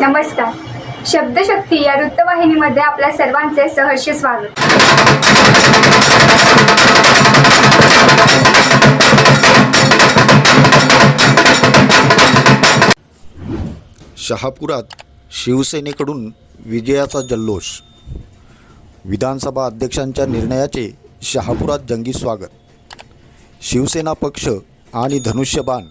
नमस्कार. शब्दशक्ती या वृत्तवाहिनीमध्ये आपल्या सर्वांचे सहर्ष स्वागत. शहापुरात शिवसेनेकडून विजयाचा जल्लोष. विधानसभा अध्यक्षांच्या निर्णयाचे शहापुरात जंगी स्वागत. शिवसेना पक्ष आणि धनुष्यबाण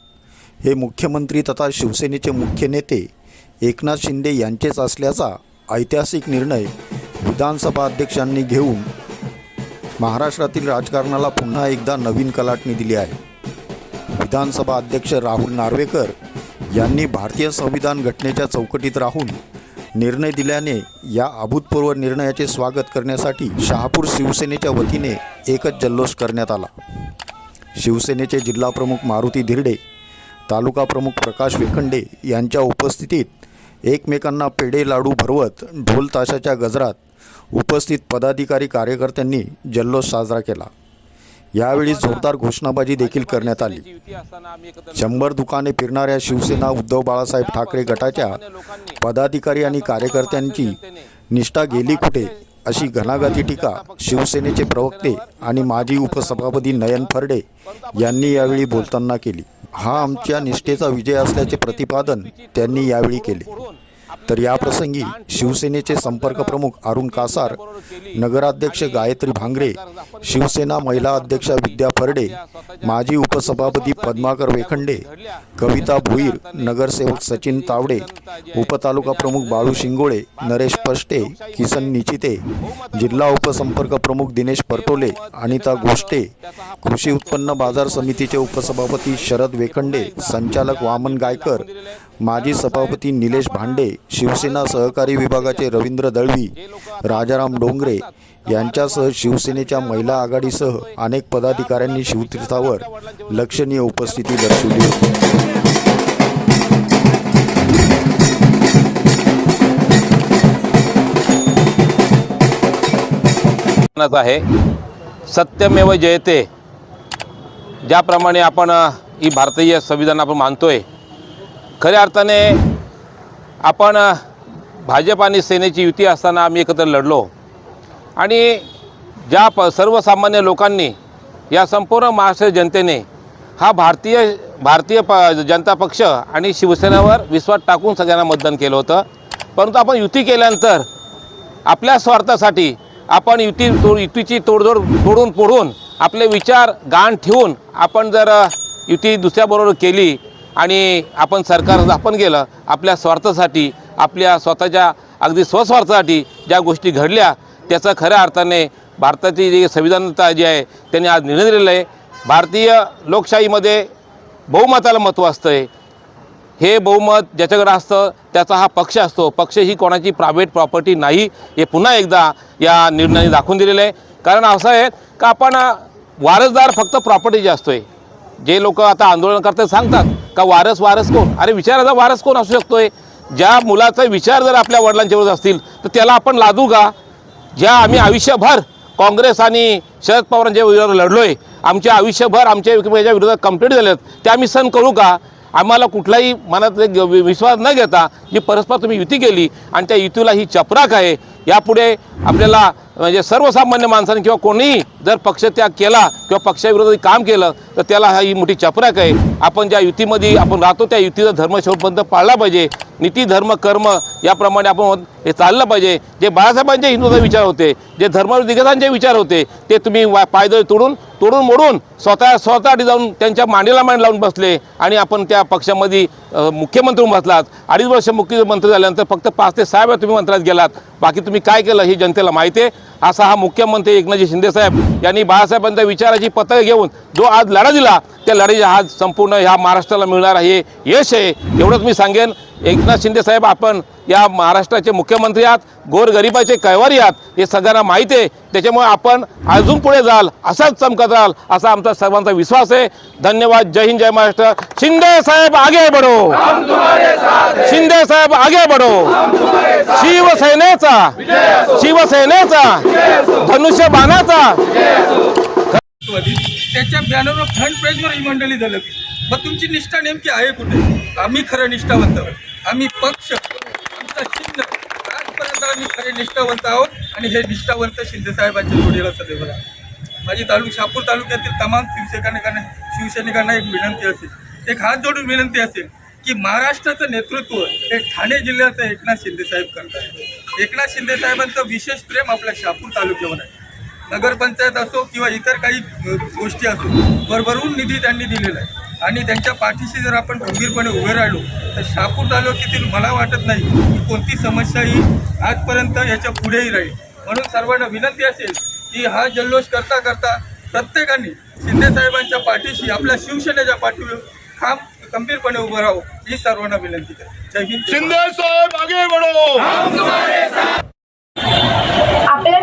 हे मुख्यमंत्री तथा शिवसेनेचे मुख्य नेते एकनाथ शिंदे यांचेच असल्याचा ऐतिहासिक निर्णय विधानसभा अध्यक्षांनी घेऊन महाराष्ट्रातील राजकारणाला पुन्हा एकदा नवीन कलाटणी दिली आहे. विधानसभा अध्यक्ष राहुल नार्वेकर यांनी भारतीय संविधान घटनेच्या चौकटीत राहून निर्णय दिल्याने या अभूतपूर्व निर्णयाचे स्वागत करण्यासाठी शहापूर शिवसेनेच्या वतीने एकच जल्लोष करण्यात आला. शिवसेनेचे जिल्हाप्रमुख मारुती धिरडे तालुका प्रमुख प्रकाश वेखंडे यांच्या उपस्थितीत एकमेकांना पेढे लाडू भरवत ढोल ताशाच्या गजरात उपस्थित पदाधिकारी कार्यकर्त्यांनी जल्लोष साजरा केला. यावेळी जोरदार घोषणाबाजी देखील करण्यात आली. शंभर दुकाने फिरणाऱ्या शिवसेना उद्धव बाळासाहेब ठाकरे गटाच्या पदाधिकारी आणि कार्यकर्त्यांची निष्ठा गेली कुठे? अशी घणाघाती टीका शिवसेनेचे प्रवक्ते आणि माजी उपसभापती नयन फरडे यांनी यावेळी बोलताना केली. हा आमच्या निष्ठेचा विजय असल्याचे प्रतिपादन त्यांनी यावेळी केले. तर याप्रसंगी शिवसेनेचे संपर्क प्रमुख अरुण कासार नगराध्यक्ष गायत्री भांगरे शिवसेना महिला अध्यक्षा विद्या फरडे माजी उपसभापती पद्माकर वेखंडे कविता भुईर नगरसेवक सचिन तावडे उपतालुका प्रमुख बाळू शिंगोळे नरेश पष्टे किसन निचिते जिल्हा उपसंपर्क प्रमुख दिनेश परतोले अनिता गोष्टे कृषी उत्पन्न बाजार समितीचे उपसभापती शरद वेखंडे संचालक वामन गायकर माजी सभापती निलेश भांडे शिवसेना सहकारी विभागाचे रवींद्र दळवी राजाराम डोंगरे यांच्यासह शिवसेनेच्या महिला आघाडीसह अनेक पदाधिकाऱ्यांनी शिवतीर्थावर लक्षणीय उपस्थिती दर्शवली होती. आहे सत्यमेव जयते. ज्याप्रमाणे आपण ही भारतीय संविधान आपण मानतोय खऱ्या अर्थाने आपण भाजप आणि सेनेची युती असताना आम्ही एकत्र लढलो. आणि ज्या प सर्वसामान्य लोकांनी या संपूर्ण महाराष्ट्र जनतेने हा भारतीय भारतीय प जनता पक्ष आणि शिवसेनेवर विश्वास टाकून सगळ्यांना मतदान केलं होतं. परंतु आपण युती केल्यानंतर आपल्या स्वार्थासाठी आपण युती तोड युतीची तोडजोड तोडून फोडून आपले विचार गाण ठेवून आपण जर युती दुसऱ्याबरोबर केली आणि आपण सरकार स्थापन केलं आपल्या स्वार्थासाठी आपल्या स्वतःच्या अगदी स्वस्वार्थासाठी ज्या गोष्टी घडल्या त्याचा खऱ्या अर्थाने भारताची जी संविधानता जी आहे त्यांनी आज निर्णय दिलेला आहे. भारतीय लोकशाहीमध्ये बहुमताला महत्त्व असतं आहे हे बहुमत ज्याच्याकडे असतं त्याचा हा पक्ष असतो. पक्ष ही कोणाची प्रायव्हेट प्रॉपर्टी नाही हे पुन्हा एकदा या निर्णयाने दाखवून दिलेलं आहे. कारण असं आहे का आपण वारसदार फक्त प्रॉपर्टीचे असतो आहे जे लोक आता आंदोलन करतात सांगतात. का वारस वारस कोण? अरे विचाराचा वारस कोण असू शकतोय? ज्या मुलाचा विचार जर आपल्या वडिलांच्या असतील तर त्याला आपण लादू का? ज्या आम्ही आयुष्यभर काँग्रेस आणि शरद पवारांच्या विरोधात लढलो आहे आमच्या आयुष्यभर आमच्या एकमेकांच्या विरोधात कंप्लीट झालेत ते आम्ही सण करू का? आम्हाला कुठलाही मनात एक विश्वास न घेता जी परस्पर तुम्ही युती केली आणि त्या युतीला ही चपराक आहे. यापुढे आपल्याला म्हणजे सर्वसामान्य माणसाने किंवा कोणीही जर पक्षत्याग केला किंवा पक्षाविरोधात काम केलं तर त्याला हा ही मोठी चपराक आहे. आपण ज्या युतीमध्ये आपण राहतो त्या युतीचा धर्मशोधबंध पाळला पाहिजे. नीती धर्म कर्म याप्रमाणे आपण हे चाललं पाहिजे. जे बाळासाहेबांचे हिंदूचा विचार होते जे धर्मदिगजांचे विचार होते ते तुम्ही वा पायदळ तोडून तोडून मोडून स्वतः स्वतःसाठी जाऊन त्यांच्या मांडीला मांड लावून बसले आणि आपण त्या पक्षामध्ये मुख्यमंत्री बसलात. अडीच वर्ष मुख्यमंत्री झाल्यानंतर फक्त पाच ते सहा वेळा तुम्ही मंत्रात गेलात. बाकी तुम्ही काय केलं हे जनतेला माहिती आहे. असा हा मुख्यमंत्री एकनाथजी शिंदेसाहेब यांनी बाळासाहेबांच्या विचाराची पत्रक घेऊन जो आज लढा दिला त्या लढाईचा आज संपूर्ण ह्या महाराष्ट्राला मिळणार हे यश आहे एवढंच मी सांगेन. एकनाथ शिंदे साहेब आपण या महाराष्ट्राचे मुख्यमंत्री आहात गोरगरिबाचे कैवारी आहात हे सगळ्यांना माहिती आहे. त्याच्यामुळे आपण अजून पुढे जाल असाच चमकत राहाल असा आमचा सर्वांचा विश्वास आहे. धन्यवाद जय हिंद जय महाराष्ट्र. शिंदे साहेब आगे बढो. शिंदे साहेब आगे बढो. शिवसेनेचा शिवसेनेचा धनुष्य बाणाचा त्याच्या बॅनरवर फ्रंट पेजवर ही मंडळी झालं मग तुमची निष्ठा नेमकी आहे कुठे? आम्ही खरं निष्ठावंत आहोत. आम्ही पक्ष आम्ही खरे निष्ठावंत आहोत आणि हे निष्ठावंत शिंदेसाहेबांच्या जोडीला सदैव माझी तालुक शापूर तालुक्यातील तमाम शिवसैनिकांना शिवसैनिकांना एक विनंती असेल. एक हात जोडून विनंती असेल की महाराष्ट्राचं नेतृत्व हे ठाणे जिल्ह्याचं एकनाथ शिंदेसाहेब करतात एकनाथ शिंदेसाहेबांचं विशेष प्रेम आपल्या शापूर तालुक्यावर आहे. नगरपंचायत असो किंवा इतर काही गोष्टी असो भरभरून निधी त्यांनी दिलेला आहे. आणि त्यांच्या पाठीशी जर आपण गंभीरपणे उभे राहिलो तर शापूर तालुक्यातील मला वाटत नाही की कोणती समस्या ही आजपर्यंत याच्या पुढेही राहील. म्हणून सर्वांना विनंती असेल की हा जल्लोष करता करता प्रत्येकाने शिंदे साहेबांच्या पाठीशी आपल्या शिवसेनेच्या पाठीवर खांब गंभीरपणे उभं राहावं ही सर्वांना विनंती करते जय हिंद. शिंदे साहेब आगे बढो.